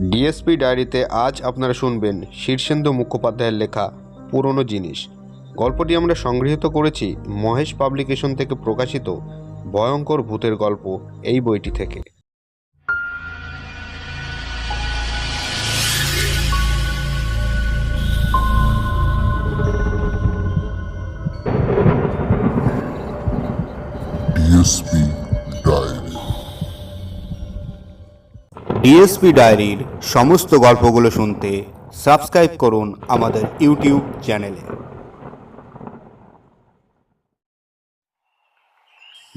DSP ডায়েরিতে আজ আপনারা শুনবেন শীর্ষেন্দু মুখোপাধ্যায়ের লেখা পুরনো জিনিস। গল্পটি আমরা সংগৃহীত করেছি মহেশ পাবলিকেশন থেকে প্রকাশিত ভয়ঙ্কর ভূতের গল্প এই বইটি থেকে। ডিএসপি ডিএসপি ডায়েরির সমস্ত গল্পগুলো শুনতে সাবস্ক্রাইব করুন আমাদের ইউটিউব চ্যানেলে।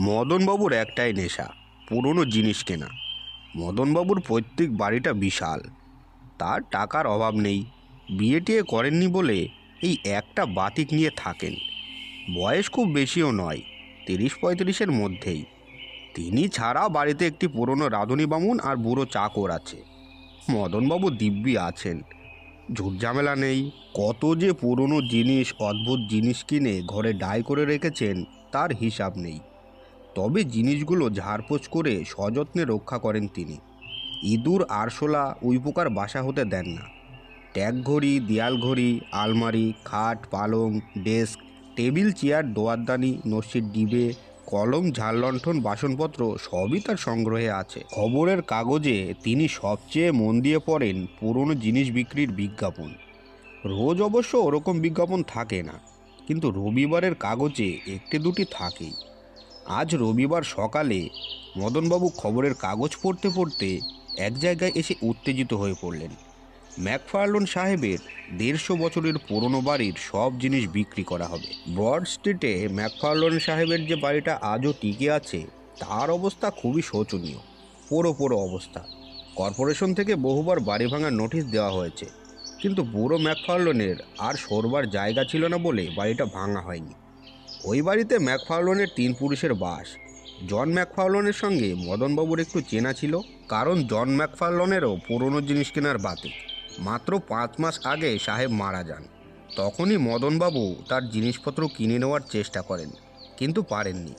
মদনবাবুর একটাই নেশা, পুরনো জিনিস কেনা। মদনবাবুর পৈতৃক বাড়িটা বিশাল। তার টাকার অভাব নেই। বিয়ে টিয়ে করেননি বলে এই একটা বাতিক নিয়ে থাকেন। বয়স খুব বেশিও নয়, তিরিশ পঁয়ত্রিশের মধ্যেই। তিনি ছাড়া বাড়িতে একটি পুরনো রাঁধুনি বামুন আর বুড়ো চাকর আছে। মদনবাবু দিব্যি আছেন। ঝুটঝামেলা নেই। কত যে পুরনো জিনিস, অদ্ভুত জিনিস কিনে ঘরে ডাই করে রেখেছেন, তার হিসাব নেই। তবে জিনিসগুলো ঝাড়পোছ করে সযত্নে রক্ষা করেন তিনি। ইঁদুর, আরশোলা, উইপোকার বাসা হতে দেন না। ট্যাগ ঘড়ি, দেয়াল ঘড়ি, আলমারি, খাট, পালং, ডেস্ক, টেবিল, চেয়ার, দোয়ারদানি নসির ডিবে কলম ঝাড়লণ্ঠন বাসনপত্র সবই তার সংগ্রহে আছে। খবরের কাগজে তিনি সবচেয়ে মন দিয়ে পড়েন পুরনো জিনিস বিক্রির বিজ্ঞাপন। রোজ অবশ্য ওরকম বিজ্ঞাপন থাকে না, কিন্তু রবিবারের কাগজে একটি দুটি থাকেই। আজ রবিবার সকালে মদনবাবু খবরের কাগজ পড়তে পড়তে এক জায়গায় এসে উত্তেজিত হয়ে পড়লেন। ম্যাকফার্লন সাহেবের দেড়শো বছরের পুরনো বাড়ির সব জিনিস বিক্রি করা হবে। ব্রড স্ট্রিটে ম্যাকফার্লন সাহেবের যে বাড়িটা আজও টিকে আছে, তার অবস্থা খুবই শোচনীয়। পোড়ো পোড়ো অবস্থা। কর্পোরেশন থেকে বহুবার বাড়ি ভাঙার নোটিশ দেওয়া হয়েছে। কিন্তু বুড়ো ম্যাকফার্লনের আর সরবার জায়গা ছিল না বলে বাড়িটা ভাঙা হয়নি। ওই বাড়িতে ম্যাকফার্লনের তিন পুরুষের বাস। জন ম্যাকফার্লনের সঙ্গে মদনবাবুর একটু চেনা ছিল, কারণ জন ম্যাকফার্লনেরও পুরনো জিনিস কেনার বাতি মাত্র পাঁচ মাস আগে সাহেব মারা যান। তখনই মদনবাবু তার জিনিসপত্র কিনে নেওয়ার চেষ্টা করেন, কিন্তু পারেননি।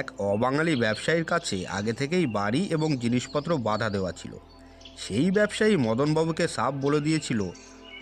এক অবাঙালি ব্যবসায়ীর কাছে আগে থেকেই বাড়ি এবং জিনিসপত্র বাধা দেওয়া ছিল। সেই ব্যবসায়ী মদনবাবুকে সাপ বলে দিয়েছিল,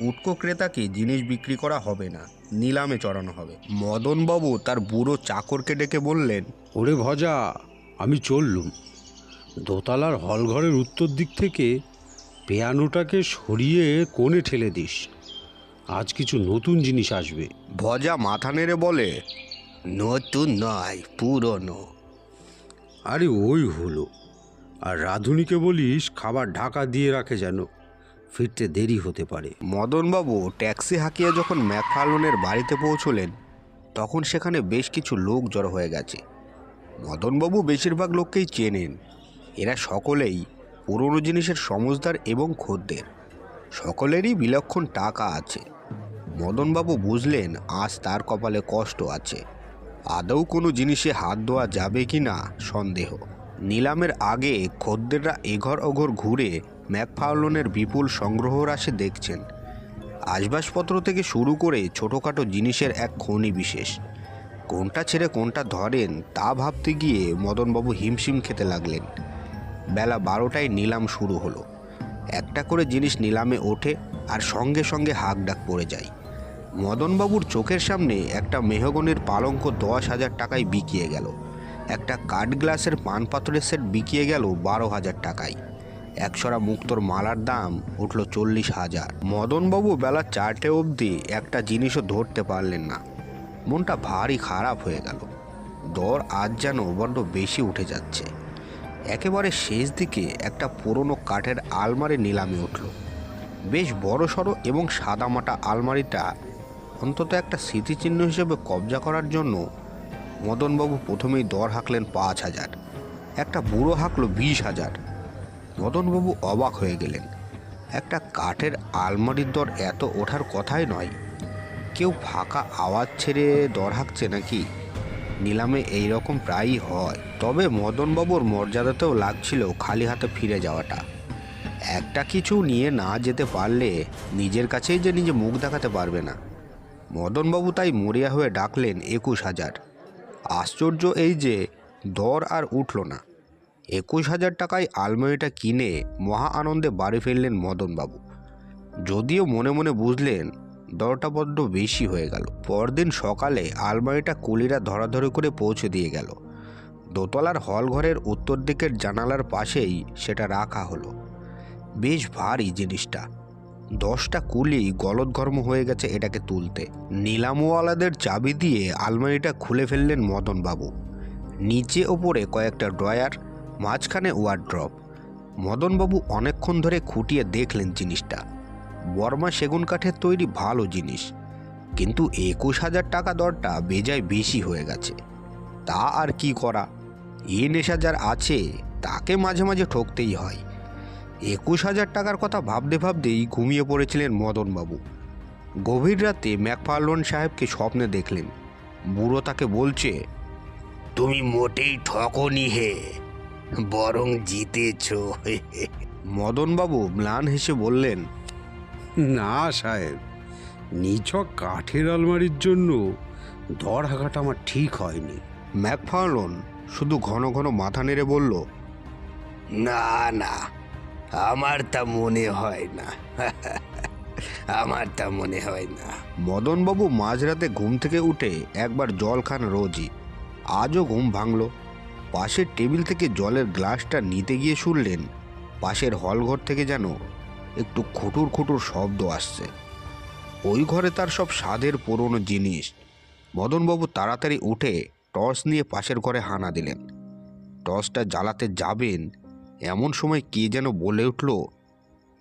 উটকো ক্রেতাকে জিনিস বিক্রি করা হবে না, নিলামে চড়ানো হবে। মদনবাবু তার বুড়ো চাকরকে ডেকে বললেন, ওরে ভজা, আমি চললুম। দোতলার হলঘরের উত্তর দিক থেকে পেয়ানোটাকে সরিয়ে কোণে ঠেলে দিস। আজ কিছু নতুন জিনিস আসবে। ভজা মাথা নেড়ে বলে নতুন নয় পুরনো। আরে ওই হলো। আর রাধুনিকে বলিস খাবার ঢাকা দিয়ে রাখে যেন। ফিরতে দেরি হতে পারে। মদনবাবু ট্যাক্সি হাঁকিয়ে যখন ম্যাকফার্লনের বাড়িতে পৌঁছলেন তখন সেখানে বেশ কিছু লোক জড়ো হয়ে গেছে। মদনবাবু বেশিরভাগ লোককেই চেনেন। এরা সকলেই পুরনো জিনিসের সমজদার এবং খদ্দের। সকলেরই বিলক্ষণ টাকা আছে। মদনবাবু বুঝলেন, আজ তার কপালে কষ্ট আছে। আদৌ কোনো জিনিসে হাত দেওয়া যাবে কি না, সন্দেহ। নিলামের আগে খদ্দেররা এঘর ওঘর ঘুরে ম্যাকফার্লনের বিপুল সংগ্রহ রাশি দেখছেন। আসবাবপত্র থেকে শুরু করে ছোটোখাটো জিনিসের এক খনি বিশেষ। কোনটা ছেড়ে কোনটা ধরেন, তা ভাবতে গিয়ে মদনবাবু হিমশিম খেতে লাগলেন। বেলা বারোটায় নিলাম শুরু হলো। একটা করে জিনিস নিলামে ওঠে আর সঙ্গে সঙ্গে হাঁক ডাক পড়ে যায়। মদনবাবুর চোখের সামনে একটা মেহগনির পালঙ্ক দশ হাজার টাকায় বিকিয়ে গেল। একটা কাঠ গ্লাসের পান পাথরের সেট বিকিয়ে গেল বারো হাজার টাকায়। একশোরা মুক্তোর মালার দাম উঠল চল্লিশ হাজার। মদনবাবু বেলা চারটে অবধি একটা জিনিসও ধরতে পারলেন না। মনটা ভারী খারাপ হয়ে গেল। দর আজ যেন বড্ড বেশি উঠে যাচ্ছে। একেবারে শেষ দিকে একটা পুরনো কাঠের আলমারি নিলামে উঠল। বেশ বড় সড়ো এবং সাদামাটা আলমারিটা অন্তত একটা স্মৃতিচিহ্ন হিসেবে কবজা করার জন্য মদনবাবু প্রথমেই দর হাঁকলেন পাঁচ হাজার। একটা বুড়ো হাঁকলো বিশ হাজার। মদনবাবু অবাক হয়ে গেলেন। একটা কাঠের আলমারির দর এত ওঠার কথাই নয়। কেউ ফাঁকা আওয়াজ ছেড়ে দর হাঁকছে নাকি? নিলামে এই রকম প্রায়ই হয়। তবে মদনবাবুর মর্যাদাতেও লাগছিল খালি হাতে ফিরে যাওয়াটা। একটা কিছু নিয়ে না যেতে পারলে নিজের কাছেই যে নিজে মুখ দেখাতে পারবে না। মদনবাবু তাই মরিয়া হয়ে ডাকলেন একুশ হাজার। আশ্চর্য এই যে, দর আর উঠল না। একুশ হাজার টাকায় আলমারিটা কিনে মহা আনন্দে বাড়ি ফিরলেন মদনবাবু। যদিও মনে মনে বুঝলেন দরটা বড্ড বেশি হয়ে গেল। পরদিন সকালে আলমারিটা কুলিরা ধরাধরি করে পৌঁছে দিয়ে গেল। দোতলার হল ঘরের উত্তর দিকের জানালার পাশেই সেটা রাখা হলো। বেশ ভারী জিনিসটা। দশটা কুলি গলদঘর্ম হয়ে গেছে এটাকে তুলতে। নিলামওয়ালাদের চাবি দিয়ে আলমারিটা খুলে ফেললেন মদনবাবু। নিচে ওপরে কয়েকটা ড্রয়ার, মাঝখানে ওয়ার্ড্রপ। মদনবাবু অনেকক্ষণ ধরে খুঁটিয়ে দেখলেন জিনিসটা। বর্মা সেগুন কাঠের তৈরি ভালো জিনিস। কিন্তু একুশ হাজার টাকা দরটা বেজায় বেশি হয়ে গেছে। তা আর কি করা? এ নেশা যার আছে, তাকে মাঝে মাঝে ঠকতেই হয়। একুশ হাজার টাকার কথা ভাবতে ভাবতেই ঘুমিয়ে পড়েছিলেন মদনবাবু। গভীর রাতে ম্যাকফার্লন সাহেবকে স্বপ্নে দেখলেন। বুড়ো তাকে বলছে, তুমি মোটেই ঠকনি হে, বরং জিতেছ মদনবাবু ম্লান হেসে বললেন না সাহেব। নিছক কাঠের আলমারির জন্য হাঁকাটা আমার ঠিক হয়নি। ম্যাকফার্লন শুধু ঘন ঘন মাথা নেড়ে বলল না না আমার তা মনে হয় না। আমার তা মনে হয় না। মদনবাবু মাঝরাতে ঘুম থেকে উঠে একবার জল খান রোজই। আজও ঘুম ভাঙল। পাশের টেবিল থেকে জলের গ্লাসটা নিতে গিয়ে শুনলেন পাশের হলঘর থেকে যেন একটু খুটুর খুটুর শব্দ আসছে। ওই ঘরে তার সব স্বাদের পুরনো জিনিস। মদনবাবু তাড়াতাড়ি উঠে টর্চ নিয়ে পাশের ঘরে হানা দিলেন। টর্চটা জ্বালাতে যাবেন এমন সময় কে যেন বলে উঠল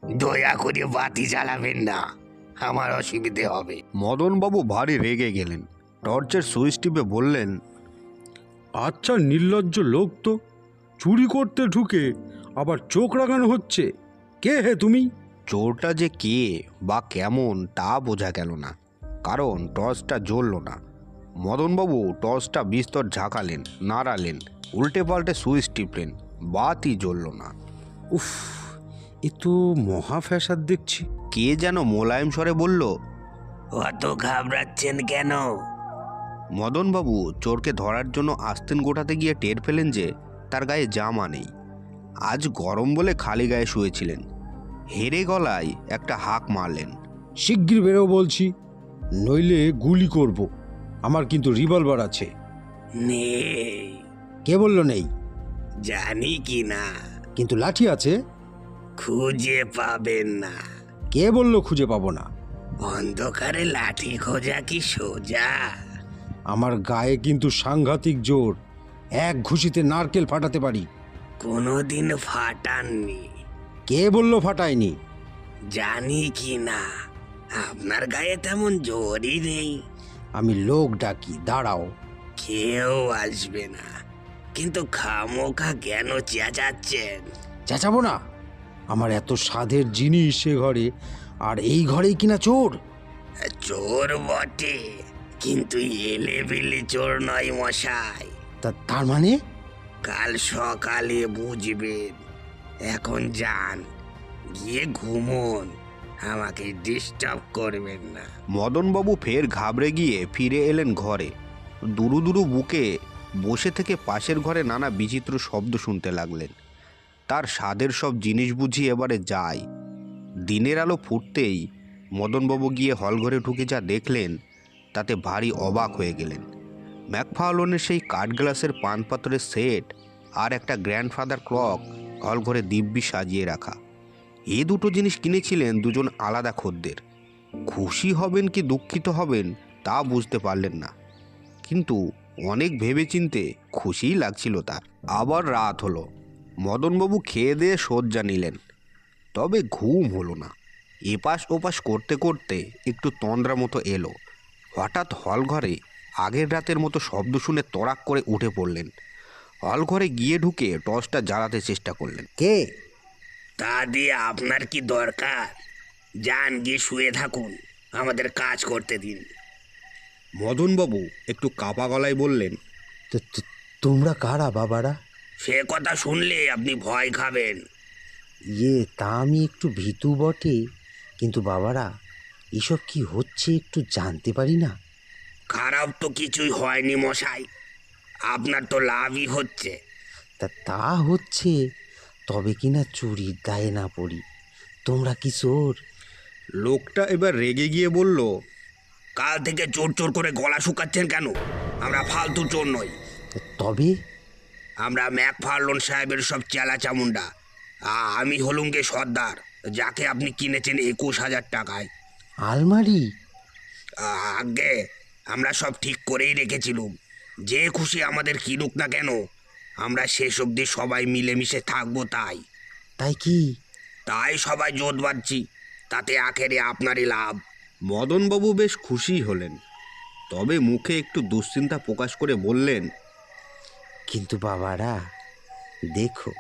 দয়া করে বাতি জ্বালাবেন না আমার অসুবিধে হবে। মদনবাবু ভারী রেগে গেলেন। টর্চের সুইচ টিপে বললেন আচ্ছা নির্লজ্জ লোক তো। চুরি করতে ঢুকে আবার চোখ রাগানো হচ্ছে। কে হে তুমি? চোরটা যে কে বা কেমন তা বোঝা গেল না। কারণ টর্চটা জ্বলল না। মদনবাবু টর্চটা বিস্তর ঝাঁকালেন নাড়ালেন উল্টে পাল্টে সুইচ টিপলেন বাতি জ্বলল না। উফ এ তো মহা ফ্যাসাদ দেখছি। কে যেন মোলায়েম স্বরে বলল অত ঘাবড়াচ্ছেন কেন? মদনবাবু চোরকে ধরার জন্য আস্তেন গোটাতে গিয়ে টের পেলেন যে তার গায়ে জামা নেই। আজ গরম বলে খালি গায়ে শুয়েছিলেন। হেরে গলায় একটা হাঁক মারলেন। শিগগির বেরো বলছি নইলে গুলি করব। আমার কিন্তু রিভলভার আছে। নেই। কে বলল নেই? জানি কি না। কিন্তু লাঠি আছে? খুঁজে পাবেন না। কে বলল খুঁজে পাবো না? অন্ধকারে লাঠি খোঁজা কি সোজা? আমার গায়ে কিন্তু সাংঘাতিক জোর। এক ঘুষিতে নারকেল ফাটাতে পারি। কোনোদিন ফাটাননি। কে বলল ফাটায়নি? জানি কি না। আপনার গায়ে তেমন জোরই নেই। আমি লোক ডাকি দাঁড়াও। কেউ আসবে না। কিন্তু খামোখা কেন চেঁচাচ্ছেন? চেঁচাবো না। আমার এত স্বাদের জিনিস সে ঘরে আর এই ঘরেই কিনা চোর? চোর বটে কিন্তু এলে বিলি চোর নয় মশাই। তা তার মানে? কাল সকালে বুঝবেন। এখন যান, গিয়ে ঘুমোন, আমাকে ডিস্টার্ব করবেন না। মদনবাবু ফের ঘাবড়ে গিয়ে ফিরে এলেন ঘরে। দুরু দুরু বুকে বসে থেকে পাশের ঘরে নানা বিচিত্র শব্দ শুনতে লাগলেন। তার স্বাদের সব জিনিস বুঝি এবারে যায়। দিনের আলো ফুটতেই মদনবাবু গিয়ে হলঘরে ঢুকে যা দেখলেন, তাতে ভারী অবাক হয়ে গেলেন। ম্যাকফার্লনের সেই কাঠ গ্লাসের পান পাথরের সেট আর একটা গ্র্যান্ডফাদার ক্লক হলঘরে দিব্যি সাজিয়ে রাখা। এ দুটো জিনিস কিনেছিলেন দুজন আলাদা খদ্দের। খুশি হবেন কি দুঃখিত হবেন তা বুঝতে পারলেন না। কিন্তু অনেক ভেবেচিন্তে খুশিই লাগছিল তার। আবার রাত হলো। মদনবাবু খেয়ে দিয়ে শয্যা নিলেন। তবে ঘুম হলো না। এপাশ ওপাশ করতে করতে একটু তন্দ্রা মতো এলো। হঠাৎ হলঘরে আগের রাতের মতো শব্দ শুনে তড়াক করে উঠে পড়লেন। হলঘরে গিয়ে ঢুকে টর্চটা জ্বালাতে চেষ্টা করলেন। কে? তা দিয়ে আপনার কি দরকার? যান গিয়ে শুয়ে থাকুন। আমাদের কাজ করতে দিন। মদনবাবু একটু কাপা গলায় বললেন তো- তো- তোমরা কারা বাবারা? সে কথা শুনলে আপনি ভয় খাবেন। ইয়ে তা আমি একটু ভীতু বটে। কিন্তু বাবারা এসব কি হচ্ছে একটু জানতে পারি না? খারাপ তো কিছুই হয়নি মশাই। আপনার তো লাভই হচ্ছে। তা তা হচ্ছে তবে কিনা চুরির দায়ে না পড়ি? তোমরা কি চোর? লোকটা এবার রেগে গিয়ে বলল কাল থেকে চোর চোর করে গলা শুকাচ্ছেন কেন? আমরা ফালতু চোর নই। তবে? আমরা ম্যাক ফার্লন সাহেবের সব চেলা চামুন্ডা আমি হলুম গে সর্দার যাকে আপনি কিনেছেন একুশ হাজার টাকায়। আলমারি? আগে আমরা সব ঠিক করেই রেখেছিলুম। যে খুশি আমাদের কিনুক না কেন আমরা শেষ অবধি সবাই মিলেমিশে থাকব তাই। তাই কি? তাই সবাই জোট বাঁধছি তাতে আখেরে আপনারই লাভ। মদনবাবু বেশ খুশি হলেন তবে মুখে একটু দুশ্চিন্তা প্রকাশ করে বললেন কিন্তু বাবারা দেখো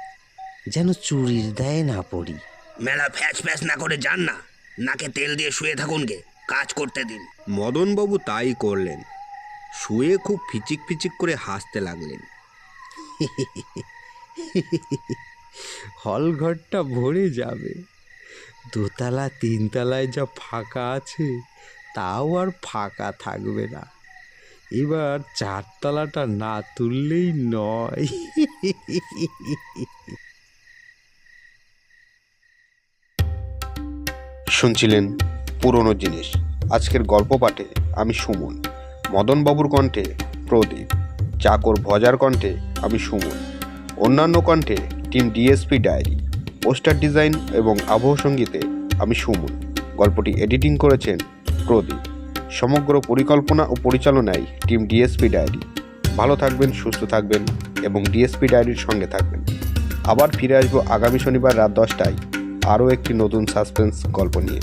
যেন চুরির দায়ে না পড়ি। মেলা ফ্যাচ ফ্যাচ না করে যান না নাকে তেল দিয়ে শুয়ে থাকুন গে কাজ করতে দিন। মদনবাবু তাই করলেন। শুয়ে খুব ফিচিক ফিচিক করে হাসতে লাগলেন। হল ঘরটা ভরে যাবে। দোতলা, তিনতলায় যা ফাঁকা আছে, তাও আর ফাঁকা থাকবে না। এবার চারতলাটা না তুললেই নয়। শুনছিলেন পুরনো জিনিস। আজকের গল্প পাঠে আমি সুমন। মদনবাবুর কণ্ঠে প্রদীপ, চাকর ভজার কণ্ঠে আমি সুমন, অন্যান্য কণ্ঠে team DSP diary, poster design এবং আবহ সঙ্গীতে আমি সুমন, গল্পটি এডিটিং করেছেন প্রদীপ। সমগ্র পরিকল্পনা ও পরিচালনায় টিম ডিএসপি ডায়েরি। ভালো থাকবেন, সুস্থ থাকবেন এবং ডিএসপি ডায়েরির সঙ্গে থাকবেন। আবার ফিরে আসব আগামী শনিবার রাত দশটায় আরও একটি নতুন সাসপেন্স গল্প নিয়ে।